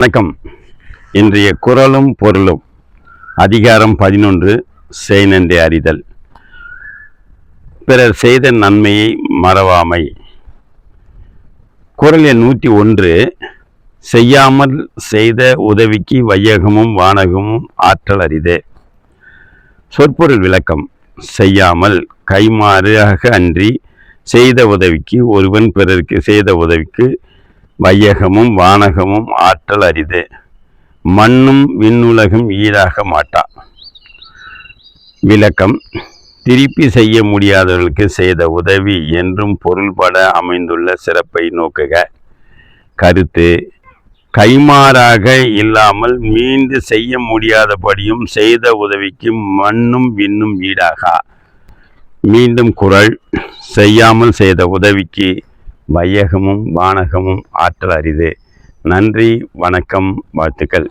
வணக்கம். இன்றைய குரலும் பொருளும். அதிகாரம் பதினொன்று செய் நன்றி அறிதல். பிறர் செய்த நன்மையை மறவாமை. குரல் எண் நூற்றி ஒன்று செய்யாமல் செய்த உதவிக்கு வையகமும் வானகமும் ஆற்றல் அரிதே. சொற்பொருள் விளக்கம் செய்யாமல் கைமாறாக அன்றி செய்த உதவிக்கு ஒருவன் பிறருக்கு செய்த உதவிக்கு வையகமும் வானகமும் ஆற்றல் அரிது. மண்ணும் விண்ணுலகும் ஈடாக மாட்டா. விளக்கம். திருப்பி செய்ய முடியாதவர்களுக்கு செய்த உதவி என்றும் பொருள்பட அமைந்துள்ள சிறப்பை நோக்குக. கருத்து. கைமாறாக இல்லாமல் மீண்டு செய்ய முடியாதபடியும் செய்த உதவிக்கு மண்ணும் விண்ணும் ஈடாகா. மீண்டும் குரல். செய்யாமல் செய்த உதவிக்கு வையகமும் வானகமும் ஆற்றல் அரிது. நன்றி வணக்கம் வாழ்த்துக்கள்.